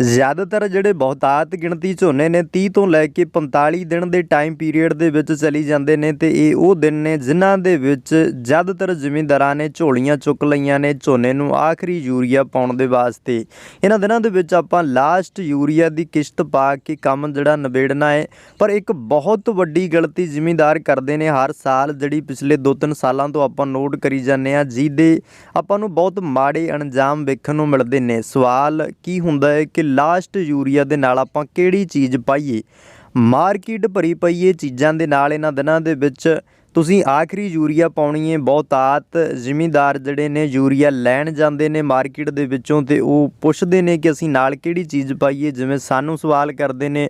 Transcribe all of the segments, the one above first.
ਜ਼ਿਆਦਾਤਰ ਜਿਹੜੇ ਬਹੁਤਾਤ ਗਿਣਤੀ ਝੋਨੇ ਨੇ 30 ਤੋਂ ਲੈ ਕੇ 45 ਦਿਨ ਦੇ ਟਾਈਮ ਪੀਰੀਅਡ ਦੇ ਵਿੱਚ ਚਲੀ ਜਾਂਦੇ ਨੇ ਤੇ ਇਹ ਉਹ ਦਿਨ ਨੇ ਜਿਨ੍ਹਾਂ ਦੇ ਵਿੱਚ ਜ਼ਿਆਦਾਤਰ ਜ਼ਿਮੀਂਦਾਰਾਂ ਨੇ ਝੋਲੀਆਂ ਚੁੱਕ ਲਈਆਂ ਨੇ, ਝੋਨੇ ਨੂੰ ਆਖਰੀ ਯੂਰੀਆ ਪਾਉਣ ਦੇ ਵਾਸਤੇ। ਇਹਨਾਂ ਦਿਨਾਂ ਦੇ ਵਿੱਚ ਆਪਾਂ ਲਾਸਟ ਯੂਰੀਆ ਦੀ ਕਿਸ਼ਤ ਪਾ ਕੇ ਕੰਮ ਜਿਹੜਾ ਨਿਬੇੜਨਾ ਹੈ, ਪਰ ਇੱਕ ਬਹੁਤ ਵੱਡੀ ਗਲਤੀ ਜ਼ਿਮੀਂਦਾਰ ਕਰਦੇ ਨੇ ਹਰ ਸਾਲ, ਜਿਹੜੀ ਪਿਛਲੇ 2-3 ਸਾਲਾਂ ਤੋਂ ਆਪਾਂ ਨੋਟ ਕਰੀ ਜਾਂਦੇ ਆ ਜਿਹਦੇ ਆਪਾਂ ਨੂੰ ਬਹੁਤ ਮਾੜੇ ਅਣਜਾਮ ਵੇਖਣ ਨੂੰ ਮਿਲਦੇ ਨੇ। ਸਵਾਲ ਕੀ ਹੁੰਦਾ ਹੈ ਕਿ ਲਾਸਟ ਯੂਰੀਆ ਦੇ ਨਾਲ ਆਪਾਂ ਕਿਹੜੀ ਚੀਜ਼ ਪਾਈਏ? ਮਾਰਕੀਟ ਭਰੀ ਪਈ ਹੈ ਚੀਜ਼ਾਂ ਦੇ ਨਾਲ ਇਹਨਾਂ ਦਿਨਾਂ ਦੇ ਵਿੱਚ ਤੁਸੀਂ ਆਖਰੀ ਯੂਰੀਆ ਪਾਉਣੀ ਹੈ ਬਹੁਤਾਤ ਜ਼ਿਮੀਂਦਾਰ ਜਿਹੜੇ ਨੇ ਯੂਰੀਆ ਲੈਣ ਜਾਂਦੇ ਨੇ ਮਾਰਕੀਟ ਦੇ ਵਿੱਚੋਂ ਤੇ ਉਹ ਪੁੱਛਦੇ ਨੇ ਕਿ ਅਸੀਂ ਨਾਲ ਕਿਹੜੀ ਚੀਜ਼ ਪਾਈਏ, ਜਿਵੇਂ ਸਾਨੂੰ ਸਵਾਲ ਕਰਦੇ ਨੇ।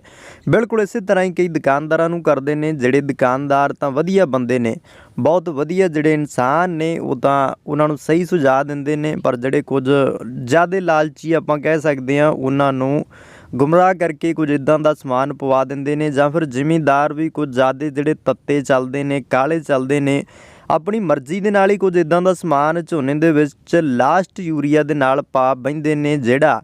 ਬਿਲਕੁਲ ਇਸੇ ਤਰ੍ਹਾਂ ਹੀ ਕਈ ਦੁਕਾਨਦਾਰਾਂ ਨੂੰ ਕਰਦੇ ਨੇ, ਜਿਹੜੇ ਦੁਕਾਨਦਾਰ ਤਾਂ ਵਧੀਆ ਬੰਦੇ ਨੇ, ਬਹੁਤ ਵਧੀਆ ਜਿਹੜੇ ਇਨਸਾਨ ਨੇ, ਉਹ ਤਾਂ ਉਹਨਾਂ ਨੂੰ ਸਹੀ ਸੁਝਾਅ ਦਿੰਦੇ ਨੇ, ਪਰ ਜਿਹੜੇ ਕੁਝ ਜ਼ਿਆਦਾ ਲਾਲਚੀ ਆਪਾਂ ਕਹਿ ਸਕਦੇ ਹਾਂ, ਉਹਨਾਂ ਨੂੰ ਗੁੰਮਰਾਹ ਕਰਕੇ ਕੁਝ ਇਦਾਂ ਦਾ ਸਮਾਨ ਪਵਾ ਦਿੰਦੇ ਨੇ ਜਾਂ ਫਿਰ ਜ਼ਿਮੀਂਦਾਰ ਵੀ ਕੁਝ ਜ਼ਿਆਦਾ ਜਿਹੜੇ ਤੱਤੇ ਚੱਲਦੇ ਨੇ, ਕਾਲੇ ਚੱਲਦੇ ਨੇ, ਆਪਣੀ ਮਰਜ਼ੀ ਦੇ ਨਾਲ ਹੀ ਕੁਝ ਇਦਾਂ ਦਾ ਸਮਾਨ ਝੋਨੇ ਦੇ ਵਿੱਚ ਲਾਸਟ ਯੂਰੀਆ ਦੇ ਨਾਲ ਪਾ ਬੈਂਦੇ ਨੇ ਜਿਹੜਾ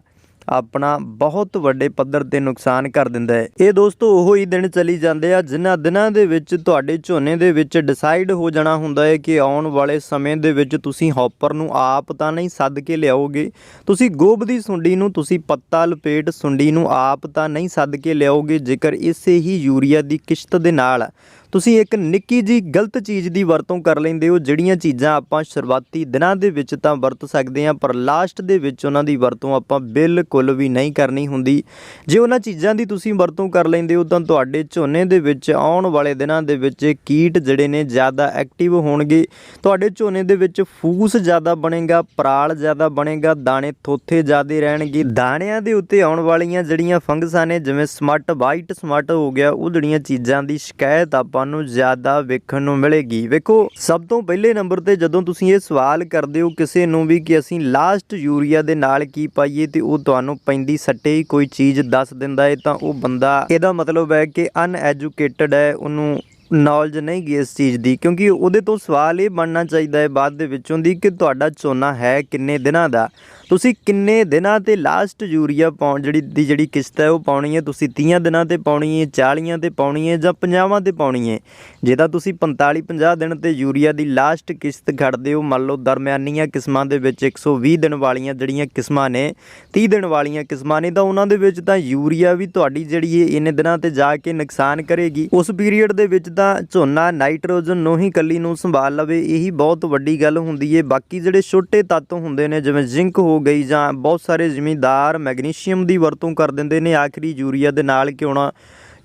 ਆਪਣਾ ਬਹੁਤ ਵੱਡੇ ਪੱਧਰ ਤੇ ਨੁਕਸਾਨ ਕਰ ਦਿੰਦਾ ਹੈ। ਇਹ ਦੋਸਤੋ ਉਹੋ ਹੀ ਦਿਨ ਚਲੀ ਜਾਂਦੇ ਆ, ਜਿਨ੍ਹਾਂ ਦਿਨਾਂ ਦੇ ਵਿੱਚ ਤੁਹਾਡੇ ਝੋਨੇ ਦੇ ਵਿੱਚ ਡਿਸਾਈਡ ਹੋ ਜਾਣਾ ਹੁੰਦਾ ਹੈ ਕਿ ਆਉਣ ਵਾਲੇ ਸਮੇਂ ਦੇ ਵਿੱਚ ਤੁਸੀਂ ਹੌਪਰ ਨੂੰ ਆਪ ਤਾਂ ਨਹੀਂ ਸੱਦ ਕੇ ਲਿਆਓਗੇ, ਤੁਸੀਂ ਗੋਬ ਦੀ ਸੁੰਡੀ ਨੂੰ, ਤੁਸੀਂ ਪੱਤਾ, ਲਪੇਟ ਸੁੰਡੀ ਨੂੰ ਆਪ ਤਾਂ ਨਹੀਂ ਸੱਦ ਕੇ ਲਿਆਓਗੇ, ਜੇਕਰ ਇਸੇ ਹੀ ਯੂਰੀਆ ਦੀ ਕਿਸ਼ਤ ਦੇ ਨਾਲ ਤੁਸੀਂ ਇੱਕ ਨਿੱਕੀ ਜੀ ਗਲਤ ਚੀਜ਼ ਦੀ ਵਰਤੋਂ ਕਰ ਲੈਂਦੇ ਹੋ, ਜਿਹੜੀਆਂ ਚੀਜ਼ਾਂ ਆਪਾਂ ਸ਼ੁਰੂਆਤੀ ਦਿਨਾਂ ਦੇ ਵਿੱਚ ਤਾਂ ਵਰਤ ਸਕਦੇ ਹਾਂ, ਪਰ ਲਾਸਟ ਦੇ ਵਿੱਚ ਉਹਨਾਂ ਦੀ ਵਰਤੋਂ ਆਪਾਂ ਬਿਲਕੁਲ ਵੀ ਨਹੀਂ ਕਰਨੀ ਹੁੰਦੀ। ਜੇ ਉਹਨਾਂ ਚੀਜ਼ਾਂ ਦੀ ਤੁਸੀਂ ਵਰਤੋਂ ਕਰ ਲੈਂਦੇ ਹੋ, ਤਾਂ ਤੁਹਾਡੇ ਝੋਨੇ ਦੇ ਵਿੱਚ ਆਉਣ ਵਾਲੇ ਦਿਨਾਂ ਦੇ ਵਿੱਚ ਕੀਟ ਜਿਹੜੇ ਨੇ ਜ਼ਿਆਦਾ ਐਕਟਿਵ ਹੋਣਗੇ। ਤੁਹਾਡੇ ਝੋਨੇ ਦੇ ਵਿੱਚ ਫੂਸ ਜ਼ਿਆਦਾ ਬਣੇਗਾ, ਪਰਾਲ ਜ਼ਿਆਦਾ ਬਣੇਗਾ, ਦਾਣੇ ਥੋਥੇ ਜ਼ਿਆਦਾ ਰਹਿਣਗੇ। ਦਾਣਿਆਂ ਦੇ ਉੱਤੇ ਆਉਣ ਵਾਲੀਆਂ ਜਿਹੜੀਆਂ ਫੰਗਸਾਂ ਨੇ, ਜਿਵੇਂ ਸਮਟ ਵਾਈਟ ਸਮਟ ਹੋ ਗਿਆ, ਉਹ ਜਿਹੜੀਆਂ ਚੀਜ਼ਾਂ ਦੀ ਸ਼ਿਕਾਇਤ ਆਪਾਂ ਨੂੰ ਜ਼ਿਆਦਾ ਵੇਖਣ ਨੂੰ ਮਿਲੇਗੀ। ਵੇਖੋ, ਸਭ ਤੋਂ ਪਹਿਲੇ ਨੰਬਰ ਤੇ ਜਦੋਂ ਤੁਸੀਂ ਇਹ ਸਵਾਲ ਕਰਦੇ ਹੋ ਕਿਸੇ ਨੂੰ ਵੀ ਕਿ ਅਸੀਂ ਲਾਸਟ ਯੂਰੀਆ ਦੇ ਨਾਲ ਕੀ ਪਾਈਏ ਤੇ ਉਹ ਤੁਹਾਨੂੰ ਪੈਂਦੀ ਸੱਟੇ ਹੀ ਕੋਈ ਚੀਜ਼ ਦੱਸ ਦਿੰਦਾ ਹੈ ਤਾਂ ਉਹ ਬੰਦਾ ਇਹਦਾ ਮਤਲਬ ਹੈ ਕਿ ਅਨਐਜੂਕੇਟਡ ਹੈ, ਉਹਨੂੰ ਨੌਲੇਜ ਨਹੀਂ ਗਈ ਇਸ ਚੀਜ਼ ਦੀ, ਕਿਉਂਕਿ ਉਹਦੇ ਤੋਂ ਸਵਾਲ ਇਹ ਬਣਨਾ ਚਾਹੀਦਾ ਹੈ ਬਾਅਦ ਦੇ ਵਿੱਚੋਂ ਦੀ ਕਿ ਤੁਹਾਡਾ ਝੋਨਾ ਹੈ ਕਿੰਨੇ ਦਿਨਾਂ ਦਾ। ਤੁਸੀਂ ਕਿੰਨੇ ਦਿਨਾਂ ਤੇ ਲਾਸਟ ਯੂਰੀਆ ਪਾਉਣ ਜਿਹੜੀ ਦੀ ਜਿਹੜੀ ਕਿਸ਼ਤ ਹੈ, ਉਹ ਪਾਉਣੀ ਹੈ? ਤੁਸੀਂ 30 ਦਿਨਾਂ ਤੇ ਪਾਉਣੀ ਹੈ 40 ਤੇ ਪਾਉਣੀ ਹੈ ਜਾਂ 50 ਤੇ ਪਾਉਣੀ ਹੈ? ਜੇ ਤਾਂ ਤੁਸੀਂ 45 50 ਦਿਨ ਤੇ ਯੂਰੀਆ ਦੀ ਲਾਸਟ ਕਿਸ਼ਤ ਖੜਦੇ ਹੋ, ਮੰਨ ਲਓ ਦਰਮਿਆਨੀਆਂ ਕਿਸਮਾਂ ਦੇ ਵਿੱਚ 120 ਦਿਨ ਵਾਲੀਆਂ ਜਿਹੜੀਆਂ ਕਿਸਮਾਂ ਨੇ 30 ਦਿਨ ਵਾਲੀਆਂ ਕਿਸਮਾਂ ਨੇ, ਤਾਂ ਉਹਨਾਂ ਦੇ ਵਿੱਚ ਤਾਂ ਯੂਰੀਆ ਵੀ ਤੁਹਾਡੀ ਜਿਹੜੀ ਹੈ ਇੰਨੇ ਦਿਨਾਂ ਤੇ ਜਾ ਕੇ ਨੁਕਸਾਨ ਕਰੇਗੀ। ਉਸ ਪੀਰੀਅਡ ਦੇ ਵਿੱਚ ਤਾਂ ਝੋਨਾ ਨਾਈਟ੍ਰੋਜਨ ਨੂੰ ਹੀ ਕੱਲੀ ਨੂੰ ਸੰਭਾਲ ਲਵੇ, ਇਹੀ ਬਹੁਤ ਵੱਡੀ ਗੱਲ ਹੁੰਦੀ ਹੈ। ਬਾਕੀ ਜਿਹੜੇ ਛੋਟੇ ਤੱਤ ਹੁੰਦੇ ਨੇ, ਜਿਵੇਂ ਜ਼ਿੰਕ ਹੋ ਗਈ ਜਾਂ ਬਹੁਤ ਸਾਰੇ ਜ਼ਿਮੀਂਦਾਰ ਮੈਗਨੀਸ਼ੀਅਮ ਦੀ ਵਰਤੋਂ ਕਰ ਦਿੰਦੇ ਨੇ ਆਖਰੀ ਯੂਰੀਆ ਦੇ ਨਾਲ ਕਿਉਂ ਨਾ?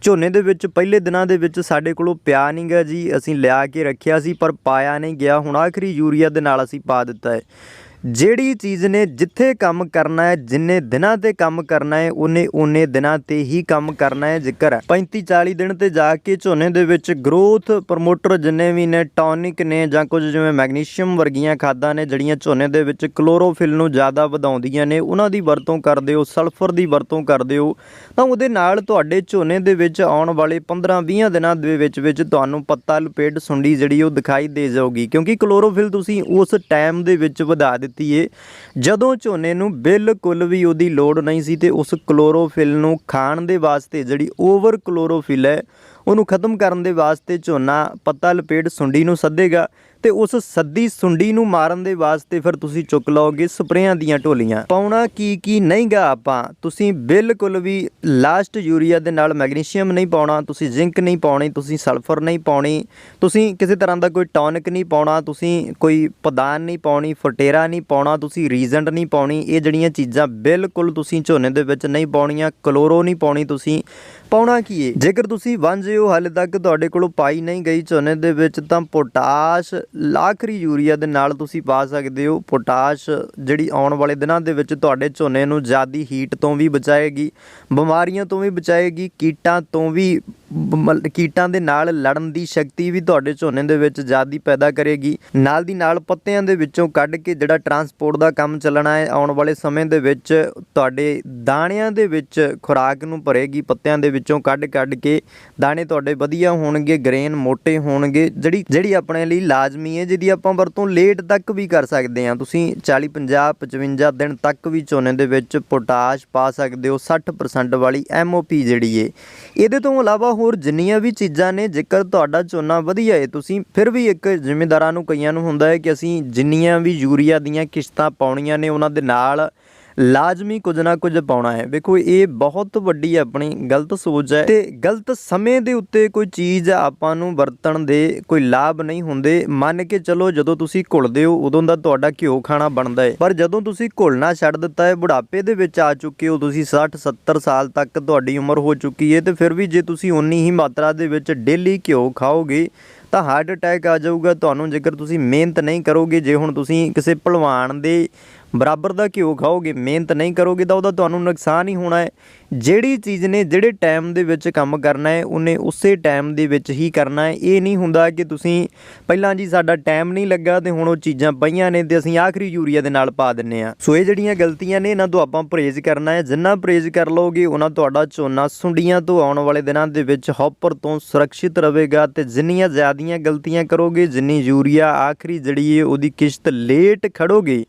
ਝੋਨੇ ਦੇ ਵਿੱਚ ਪਹਿਲੇ ਦਿਨਾਂ ਦੇ ਵਿੱਚ ਸਾਡੇ ਕੋਲੋਂ ਪਿਆ ਨਹੀਂ ਗਾ ਜੀ, ਅਸੀਂ ਲਿਆ ਕੇ ਰੱਖਿਆ ਸੀ ਪਰ ਪਾਇਆ ਨਹੀਂ ਗਿਆ, ਹੁਣ ਆਖਰੀ ਯੂਰੀਆ ਦੇ ਨਾਲ ਅਸੀਂ ਪਾ ਦਿੱਤਾ ਹੈ। ਜਿਹੜੀ ਚੀਜ਼ ਨੇ ਜਿੱਥੇ ਕੰਮ ਕਰਨਾ ਹੈ, ਜਿੰਨੇ ਦਿਨਾਂ ਤੇ ਕੰਮ ਕਰਨਾ ਹੈ, ਉਹਨੇ ਉਹਨੇ ਦਿਨਾਂ ਤੇ ਹੀ ਕੰਮ ਕਰਨਾ ਹੈ ਜ਼ਿਕਰ 35 40 ਦਿਨ ਤੇ ਜਾ ਕੇ ਝੋਨੇ ਦੇ ਵਿੱਚ ਗਰੋਥ ਪ੍ਰਮੋਟਰ ਜਿੰਨੇ ਵੀ ਨੇ ਟੌਨਿਕ ਨੇ ਜਾਂ ਕੁਝ ਜਿਵੇਂ ਮੈਗਨੀਸ਼ੀਅਮ ਵਰਗੀਆਂ ਖਾਦਾਂ ਨੇ, ਜਿਹੜੀਆਂ ਝੋਨੇ ਦੇ ਵਿੱਚ ਕਲੋਰੋਫਿਲ ਨੂੰ ਜ਼ਿਆਦਾ ਵਧਾਉਂਦੀਆਂ ਨੇ, ਉਹਨਾਂ ਦੀ ਵਰਤੋਂ ਕਰਦੇ ਹੋ ਸਲਫਰ ਦੀ ਵਰਤੋਂ ਕਰਦੇ ਹੋ, ਤਾਂ ਉਹਦੇ ਨਾਲ ਤੁਹਾਡੇ ਝੋਨੇ ਦੇ ਵਿੱਚ ਆਉਣ ਵਾਲੇ 15-20 ਦਿਨਾਂ ਦੇ ਵਿੱਚ ਵਿੱਚ ਤੁਹਾਨੂੰ ਪੱਤਾ, ਲਪੇਟ, ਸੁੰਡੀ ਜਿਹੜੀ ਉਹ ਦਿਖਾਈ ਦੇ ਜਾਊਗੀ। ਕਿਉਂਕਿ ਕਲੋਰੋਫਿਲ ਤੁਸੀਂ ਉਸ ਟਾਈਮ ਦੇ ਵਿੱਚ ਵਧਾ ਦਿੱਤੀ ਏ। ਜਦੋਂ ਝੋਨੇ ਨੂੰ ਬਿਲਕੁਲ ਵੀ ਉਹਦੀ ਲੋੜ ਨਹੀਂ ਸੀ ਤੇ ਉਸ ਕਲੋਰੋਫਿਲ ਨੂੰ ਖਾਣ ਦੇ ਵਾਸਤੇ ਜਿਹੜੀ ਓਵਰ ਕਲੋਰੋਫਿਲ ਹੈ, ਉਹਨੂੰ ਖਤਮ ਕਰਨ ਦੇ ਵਾਸਤੇ ਝੋਨਾ ਪੱਤਾ ਲਪੇਟ ਸੁੰਡੀ ਨੂੰ ਸੱਦੇਗਾ। ਤੇ ਉਸ ਸੱਦੀ ਸੁੰਡੀ ਨੂੰ ਮਾਰਨ ਦੇ ਵਾਸਤੇ ਫਿਰ ਤੁਸੀਂ ਚੁੱਕ ਲਓਗੇ ਸਪਰੇਆਂ ਦੀਆਂ ਢੋਲੀਆਂ। ਪਾਉਣਾ ਕੀ ਕੀ ਨਹੀਂਗਾ ਆਪਾਂ। ਤੁਸੀਂ ਬਿਲਕੁਲ ਵੀ ਲਾਸਟ ਯੂਰੀਆ ਦੇ ਨਾਲ ਮੈਗਨੀਸ਼ੀਅਮ ਨਹੀਂ ਪਾਉਣਾ, ਤੁਸੀਂ ਜ਼ਿੰਕ ਨਹੀਂ ਪਾਉਣੀ, ਤੁਸੀਂ ਸਲਫਰ ਨਹੀਂ ਪਾਉਣੀ, ਤੁਸੀਂ ਕਿਸੇ ਤਰ੍ਹਾਂ ਦਾ ਕੋਈ ਟੌਨਿਕ ਨਹੀਂ ਪਾਉਣਾ, ਤੁਸੀਂ ਕੋਈ ਪਦਾਨ ਨਹੀਂ ਪਾਉਣੀ, ਫਟੇਰਾ ਨਹੀਂ ਪਾਉਣਾ, ਤੁਸੀਂ ਰੀਜ਼ੈਂਟ ਨਹੀਂ ਪਾਉਣੀ, ਇਹ ਜਿਹੜੀਆਂ ਚੀਜ਼ਾਂ ਬਿਲਕੁਲ ਤੁਸੀਂ ਝੋਨੇ ਦੇ ਵਿੱਚ ਨਹੀਂ ਪਾਉਣੀਆਂ, ਕਲੋਰੋ ਨਹੀਂ ਪਾਉਣੀ ਤੁਸੀਂ, ਪਾਉਣਾ ਕੀ ਏ? ਜੇਕਰ ਤੁਸੀਂ ਵਾਂਝੇ ਹਾਲੇ ਤੱਕ ਤੁਹਾਡੇ ਕੋਲੋਂ ਪਾਈ ਨਹੀਂ ਗਈ ਝੋਨੇ ਦੇ ਵਿੱਚ, ਤਾਂ ਪੋਟਾਸ਼ ਲਾਖਰੀ ਯੂਰੀਆ ਦੇ ਨਾਲ ਤੁਸੀਂ ਪਾ ਸਕਦੇ ਹੋ। ਪੋਟਾਸ਼ ਜਿਹੜੀ ਆਉਣ ਵਾਲੇ ਦਿਨਾਂ ਦੇ ਵਿੱਚ ਤੁਹਾਡੇ ਝੋਨੇ ਨੂੰ ਜ਼ਿਆਦੀ ਹੀਟ ਤੋਂ ਵੀ ਬਚਾਏਗੀ, ਬਿਮਾਰੀਆਂ ਤੋਂ ਵੀ ਬਚਾਏਗੀ, ਕੀਟਾਂ ਤੋਂ ਵੀ ਕੀਟਾਂ ਦੇ ਨਾਲ ਲੜਨ ਦੀ ਸ਼ਕਤੀ ਵੀ ਤੁਹਾਡੇ ਝੋਨੇ ਦੇ ਵਿੱਚ ਜ਼ਿਆਦਾ ਪੈਦਾ ਕਰੇਗੀ। ਨਾਲ ਦੀ ਨਾਲ ਪੱਤਿਆਂ ਦੇ ਵਿੱਚੋਂ ਕੱਢ ਕੇ ਜਿਹੜਾ ਟਰਾਂਸਪੋਰਟ ਦਾ ਕੰਮ ਚੱਲਣਾ ਹੈ, ਆਉਣ ਵਾਲੇ ਸਮੇਂ ਦੇ ਵਿੱਚ ਤੁਹਾਡੇ ਦਾਣਿਆਂ ਦੇ ਵਿੱਚ ਖੁਰਾਕ ਨੂੰ ਭਰੇਗੀ। ਪੱਤਿਆਂ ਦੇ ਵਿੱਚੋਂ ਕੱਢ ਕੱਢ ਕੇ ਦਾਣੇ ਤੁਹਾਡੇ ਵਧੀਆ ਹੋਣਗੇ, ਗ੍ਰੇਨ ਮੋٹے ਹੋਣਗੇ। ਜਿਹੜੀ ਜਿਹੜੀ ਆਪਣੇ ਲਈ ਲਾਜ਼ਮੀ ਹੈ, ਜਿਹਦੀ ਆਪਾਂ ਵਰਤੋਂ ਲੇਟ ਤੱਕ ਵੀ ਕਰ ਸਕਦੇ ਹਾਂ। ਤੁਸੀਂ 40 50 55 ਦਿਨ ਤੱਕ ਵੀ ਝੋਨੇ ਦੇ ਵਿੱਚ ਪੋਟਾਸ਼ ਪਾ ਸਕਦੇ ਹੋ। 60% ਵਾਲੀ ਐਮਓਪੀ ਜਿਹੜੀ ਏ ਇਹਦੇ ਤੋਂ ਇਲਾਵਾ ਹੋਰ ਜਿੰਨੀਆਂ ਵੀ ਚੀਜ਼ਾਂ ਨੇ, ਜੇਕਰ ਤੁਹਾਡਾ ਝੋਨਾ ਵਧੀਆ ਹੈ ਤੁਸੀਂ ਫਿਰ ਵੀ ਇੱਕ ਜ਼ਿੰਮੇਦਾਰਾਂ ਨੂੰ ਕਈਆਂ ਨੂੰ ਹੁੰਦਾ ਹੈ ਕਿ ਅਸੀਂ ਜਿੰਨੀਆਂ ਵੀ ਯੂਰੀਆ ਦੀਆਂ ਕਿਸ਼ਤਾਂ ਪਾਉਣੀਆਂ ਨੇ, ਉਹਨਾਂ ਦੇ ਨਾਲ ਲਾਜ਼ਮੀ ਕੁਝ ਨਾ ਕੁਝ ਪਾਉਣਾ ਹੈ। ਵੇਖੋ, ਇਹ ਬਹੁਤ ਵੱਡੀ ਆਪਣੀ ਗਲਤ ਸੋਚ ਹੈ ਤੇ ਗਲਤ ਸਮੇਂ ਦੇ ਉੱਤੇ ਕੋਈ ਚੀਜ਼ ਆਪਾਂ ਨੂੰ ਵਰਤਣ ਦੇ ਕੋਈ ਲਾਭ ਨਹੀਂ ਹੁੰਦੇ। ਮੰਨ ਕੇ ਚਲੋ, ਜਦੋਂ ਤੁਸੀਂ ਘੁਲਦੇ ਹੋ, ਉਦੋਂ ਦਾ ਤੁਹਾਡਾ ਘਿਓ ਖਾਣਾ ਬਣਦਾ ਹੈ। ਪਰ ਜਦੋਂ ਤੁਸੀਂ ਘੁਲਣਾ ਛੱਡ ਦਿੱਤਾ ਹੈ, ਬੁਢਾਪੇ ਦੇ ਵਿੱਚ ਆ ਚੁੱਕੇ ਹੋ, ਤੁਸੀਂ 60 70 ਸਾਲ ਤੱਕ ਤੁਹਾਡੀ ਉਮਰ ਹੋ ਚੁੱਕੀ ਹੈ ਤੇ ਫਿਰ ਵੀ ਜੇ ਤੁਸੀਂ ਉਨੀ ਹੀ ਮਾਤਰਾ ਦੇ ਵਿੱਚ ਡੇਲੀ ਘਿਓ ਖਾਓਗੇ, ਤਾਂ ਹਾਰਟ ਅਟੈਕ ਆ ਜਾਊਗਾ। ਤੁਹਾਨੂੰ ਜੇਕਰ ਤੁਸੀਂ ਮਿਹਨਤ ਨਹੀਂ ਕਰੋਗੇ, ਜੇ ਹੁਣ ਤੁਸੀਂ ਕਿਸੇ ਭਲਵਾਨ ਦੇ ਬਰਾਬਰ ਦਾ ਘਿਓ ਖਾਓਗੇ, ਮਿਹਨਤ ਨਹੀਂ ਕਰੋਗੇ ਤਾਂ ਉਹਦਾ ਤੁਹਾਨੂੰ ਨੁਕਸਾਨ ਹੀ ਹੋਣਾ ਹੈ। ਜਿਹੜੀ ਚੀਜ਼ ਨੇ ਜਿਹੜੇ ਟਾਈਮ ਦੇ ਵਿੱਚ ਕੰਮ ਕਰਨਾ ਹੈ, ਉਹਨੇ ਉਸੇ ਟਾਈਮ ਦੇ ਵਿੱਚ ਹੀ ਕਰਨਾ ਹੈ। ਇਹ ਨਹੀਂ ਹੁੰਦਾ ਕਿ ਤੁਸੀਂ ਪਹਿਲਾਂ ਜੀ ਸਾਡਾ ਟਾਈਮ ਨਹੀਂ ਲੱਗਾ ਤੇ ਹੁਣ ਉਹ ਚੀਜ਼ਾਂ ਪਈਆਂ ਨੇ ਤੇ ਅਸੀਂ ਆਖਰੀ ਯੂਰੀਆ ਦੇ ਨਾਲ ਪਾ ਦਿੰਨੇ ਆ ਸੋ ਇਹ ਜਿਹੜੀਆਂ ਗਲਤੀਆਂ ਨੇ, ਇਹਨਾਂ ਤੋਂ ਆਪਾਂ ਪਰਹੇਜ਼ ਕਰਨਾ ਹੈ। ਜਿੰਨਾ ਪਰਹੇਜ਼ ਕਰ ਲਓਗੇ, ਉਹਨਾਂ ਤੁਹਾਡਾ ਝੋਨਾ ਸੁੰਡੀਆਂ ਤੋਂ ਆਉਣ ਵਾਲੇ ਦਿਨਾਂ ਦੇ ਵਿੱਚ ਹੌਪਰ ਤੋਂ ਸੁਰੱਖਿਅਤ ਰਹੇਗਾ ਤੇ ਜਿੰਨੀਆਂ ਜ਼ਿਆਦੀਆਂ ਗਲਤੀਆਂ ਕਰੋਗੇ, ਜਿੰਨੀ ਯੂਰੀਆ ਆਖਰੀ ਜਿਹੜੀ ਹੈ, ਉਹਦੀ ਕਿਸ਼ਤ ਲੇਟ ਖੜੋਗੇ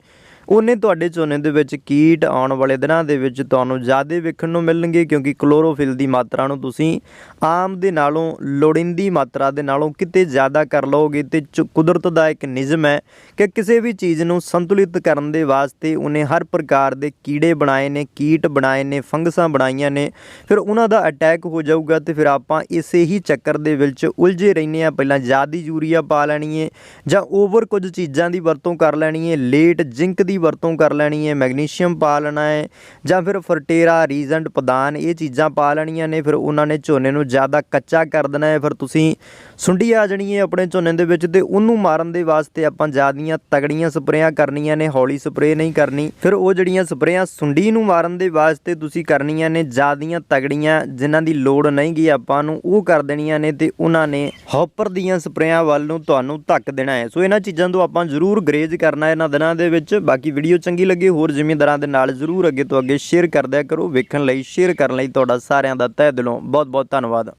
ਉਹਨੇ ਤੁਹਾਡੇ ਝੋਨੇ ਦੇ ਵਿੱਚ ਕੀਟ ਆਉਣ ਵਾਲੇ ਦਿਨਾਂ ਦੇ ਵਿੱਚ ਤੁਹਾਨੂੰ ਜ਼ਿਆਦਾ ਵੇਖਣ ਨੂੰ ਮਿਲਣਗੇ ਕਿਉਂਕਿ ਕਲੋਰੋਫਿਲ ਦੀ ਮਾਤਰਾ ਨੂੰ ਤੁਸੀਂ ਆਮ ਦੇ ਨਾਲੋਂ ਲੋੜੀਂਦੀ ਮਾਤਰਾ ਦੇ ਨਾਲੋਂ ਕਿਤੇ ਜ਼ਿਆਦਾ ਕਰ ਲਓਗੇ ਤੇ ਚ- ਕੁਦਰਤ ਦਾ ਇੱਕ ਨਿਯਮ ਹੈ ਕਿ ਕਿਸੇ ਵੀ ਚੀਜ਼ ਨੂੰ ਸੰਤੁਲਿਤ ਕਰਨ ਦੇ ਵਾਸਤੇ ਉਹਨੇ ਹਰ ਪ੍ਰਕਾਰ ਦੇ ਕੀੜੇ ਬਣਾਏ ਨੇ, ਕੀਟ ਬਣਾਏ ਨੇ, ਫੰਗਸਾਂ ਬਣਾਈਆਂ ਨੇ, ਫਿਰ ਉਹਨਾਂ ਦਾ ਅਟੈਕ ਹੋ ਜਾਊਗਾ ਤੇ ਫਿਰ ਆਪਾਂ ਇਸੇ ਹੀ ਚੱਕਰ ਦੇ ਵਿੱਚ ਉਲਝੇ ਰਹਿੰਦੇ ਆ ਪਹਿਲਾਂ ਜ਼ਿਆਦਾ ਯੂਰੀਆ ਪਾ ਲੈਣੀ ਹੈ ਜਾਂ ਓਵਰ ਕੁਝ ਚੀਜ਼ਾਂ ਦੀ ਵਰਤੋਂ ਕਰ ਲੈਣੀ ਹੈ ਲੇਟ ਜ਼ਿੰਕ ਦੀ ਵਰਤੋਂ ਕਰ ਲੈਣੀ ਹੈ, ਮੈਗਨੀਸ਼ੀਅਮ ਪਾ ਲੈਣਾ ਹੈ ਜਾਂ ਫਿਰ ਫਰਟੇਰਾ, ਰੀਜ਼ੈਂਟ, ਪਦਾਨ, ਇਹ ਚੀਜ਼ਾਂ ਪਾ ਲੈਣੀਆਂ ਨੇ, ਫਿਰ ਉਹਨਾਂ ਨੇ ਝੋਨੇ ਨੂੰ ਜ਼ਿਆਦਾ ਕੱਚਾ ਕਰ ਦੇਣਾ ਹੈ। ਫਿਰ ਤੁਸੀਂ ਸੁੰਡੀ ਆ ਜਾਣੀ ਹੈ ਆਪਣੇ ਝੋਨੇ ਦੇ ਵਿੱਚ ਤੇ ਉਹਨੂੰ ਮਾਰਨ ਦੇ ਵਾਸਤੇ ਆਪਾਂ ਜ਼ਿਆਦੀਆਂ ਤਗੜੀਆਂ ਸਪਰੇਆਂ ਕਰਨੀਆਂ ਨੇ, ਹੌਲੀ ਸਪਰੇਅ ਨਹੀਂ ਕਰਨੀ। ਫਿਰ ਉਹ ਜਿਹੜੀਆਂ ਸਪਰੇਆਂ ਸੁੰਡੀ ਨੂੰ ਮਾਰਨ ਦੇ ਵਾਸਤੇ ਤੁਸੀਂ ਕਰਨੀਆਂ ਨੇ, ਜ਼ਿਆਦੀਆਂ ਤਗੜੀਆਂ ਜਿਨ੍ਹਾਂ ਦੀ ਲੋੜ ਨਹੀਂ ਗਈ ਆਪਾਂ ਨੂੰ, ਉਹ ਕਰ ਦੇਣੀਆਂ ਨੇ ਤੇ ਉਹਨਾਂ ਨੇ ਹੌਪਰ ਦੀਆਂ ਸਪਰੇਆਂ ਵੱਲ ਨੂੰ ਤੁਹਾਨੂੰ ਧੱਕ ਦੇਣਾ ਹੈ। ਸੋ ਇਹਨਾਂ ਚੀਜ਼ਾਂ ਤੋਂ ਆਪਾਂ ਜ਼ਰੂਰ ਗਰੇਜ ਕਰਨਾ ਇਹਨਾਂ ਦਿਨਾਂ ਦੇ ਵਿੱਚ, ਬਾਕੀ ਬਾਕੀ ਵੀਡੀਓ ਚੰਗੀ ਲੱਗੇ, ਹੋਰ ਜ਼ਿਮੀਂਦਾਰਾਂ ਦੇ ਨਾਲ ਜ਼ਰੂਰ ਅੱਗੇ ਤੋਂ ਅੱਗੇ ਸ਼ੇਅਰ ਕਰਦਿਆ ਕਰੋ। ਵੇਖਣ ਲਈ ਸ਼ੇਅਰ ਕਰਨ ਲਈ ਤੁਹਾਡਾ ਸਾਰਿਆਂ ਦਾ ਤਹਿ ਦਿਲੋਂ ਬਹੁਤ ਬਹੁਤ ਧੰਨਵਾਦ।